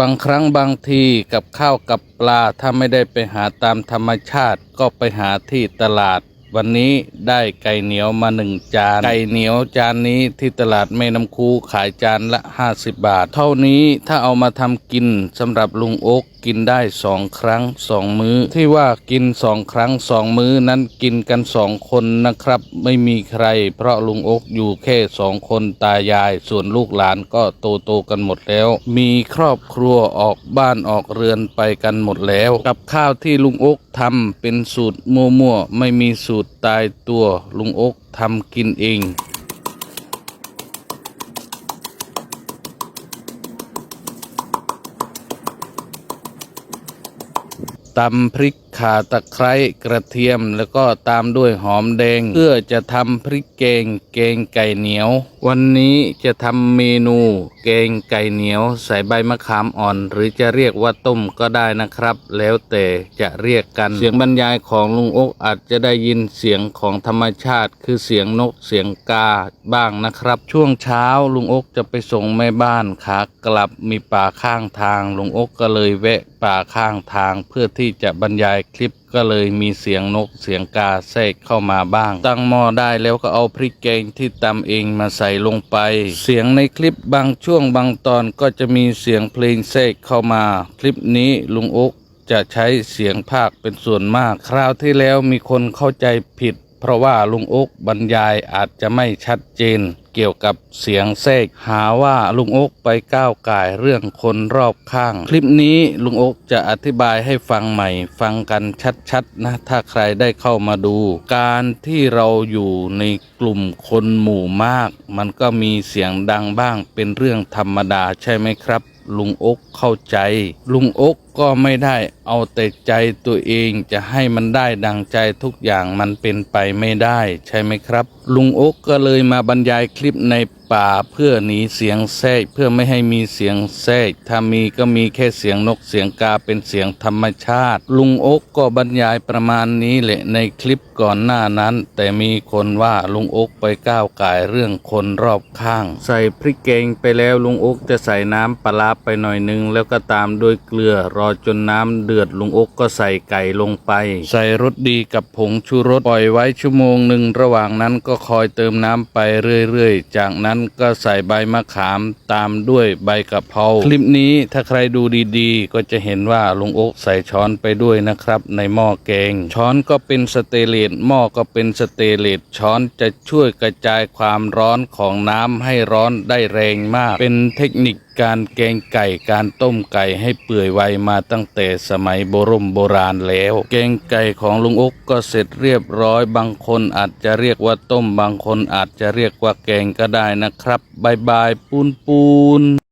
บางครั้งบางทีกับข้าวกับปลาถ้าไม่ได้ไปหาตามธรรมชาติก็ไปหาที่ตลาด วันนี้ได้ไก่เหนียวมาหนึ่งจาน ไก่เหนียวจานนี้ที่ตลาดแม่น้ำคูขายจานละ 50 บาท เท่านี้ถ้าเอามาทำกินสำหรับลุงโอ๊กกินได้สองครั้งสองมื้อ ที่ว่ากินสองครั้งสองมื้อนั้นกินกันสองคนนะครับ ไม่มีใคร เพราะลุงโอ๊กอยู่แค่สองคนตายาย ส่วนลูกหลานก็โตโตกันหมดแล้ว มีครอบครัวออกบ้านออกเรือนไปกันหมดแล้ว กับข้าวที่ลุงโอ๊กทำเป็นสูตรมั่วๆไม่มีสูตรตายตัวลุงโอ๊กทำกินเอง ตำพริก ข่าตะไคร้กระเทียมแล้วก็ตามด้วยหอมแดง เพื่อจะทำพริกแกงแกงไก่เหนียว วันนี้จะทำเมนูแกงไก่เหนียว ใส่ใบมะขามอ่อน หรือจะเรียกว่าต้มก็ได้นะครับ แล้วแต่จะเรียกกัน เสียงบรรยายของลุงอกอาจจะได้ยินเสียงของธรรมชาติ คือเสียงนกเสียงกาบ้างนะครับ ช่วงเช้าลุงอกจะไปส่งแม่บ้านขากลับมีป่าข้างทางลุงอกก็เลยแวะป่าข้างทางเพื่อที่จะบรรยายคลิปก็เลยมีเสียงนกเสียงกาแทรกเข้ามาบ้าง ตั้งหม้อได้แล้วก็เอาพริกแกงที่ตำเองมาใส่ลงไป เสียงในคลิปบางช่วงบางตอนก็จะมีเสียงเพลงแทรกเข้ามา คลิปนี้ลุงอกจะใช้เสียงภาคเป็นส่วนมาก คราวที่แล้วมีคนเข้าใจผิด เพราะว่าลุงอกบรรยายอาจจะไม่ชัดเจนเกี่ยวกับเสียงแทรกหาว่าลุงอกไปก้าวก่ายเรื่องคนรอบข้าง คลิปนี้ลุงอกจะอธิบายให้ฟังใหม่ ฟังกันชัดๆนะ ถ้าใครได้เข้ามาดู การที่เราอยู่ในกลุ่มคนหมู่มาก มันก็มีเสียงดังบ้างเป็นเรื่องธรรมดาใช่ไหมครับ ลุงอกเข้าใจ ลุงอกก็ไม่ได้เอาแต่ใจตัวเองจะให้มันได้ดังใจทุกอย่างมันเป็นไปไม่ได้ ใช่ไหมครับ ลุงอกก็เลยมาบรรยายคลิปใน ป่าเพื่อหนีเสียงแทรกเพื่อไม่ให้มีเสียงแทรกถ้ามีก็มีแค่เสียงนกเสียงกาเป็นเสียงธรรมชาติ ลุงอกก็บรรยายประมาณนี้แหละในคลิปก่อนหน้านั้น แต่มีคนว่าลุงอกไปก้าวก่ายเรื่องคนรอบข้าง ใส่พริกแกงไปแล้วลุงอกจะใส่น้ำปลาร้าไปหน่อยนึง แล้วก็ตามด้วยเกลือรอจนน้ำเดือดลุงอกก็ใส่ไก่ลงไป ใส่รสดีกับผงชูรสปล่อยไว้ชั่วโมงหนึ่งระหว่างนั้นก็คอยเติมน้ำไปเรื่อยๆ จากนั้นก็ใส่ใบมะขามตามด้วยใบกะเพราคลิปนี้ถ้าใครดูดีๆ ก็จะเห็นว่าลุงโอ๊กใส่ช้อนไปด้วยนะครับ ในหม้อแกง ช้อนก็เป็นสเตเลตหม้อก็เป็นสเตเลตช้อนจะช่วยกระจายความร้อนของน้ำให้ร้อนได้แรงมาก เป็นเทคนิค การแกงไก่การต้มไก่ให้เปื่อยไวมาตั้งแต่สมัยโบรมโบราณแล้ว แกงไก่ของลุงอกก็เสร็จเรียบร้อยบางคนอาจจะเรียกว่าต้มบางคนอาจจะเรียกว่าแกงก็ได้นะครับบายบายปูนปูน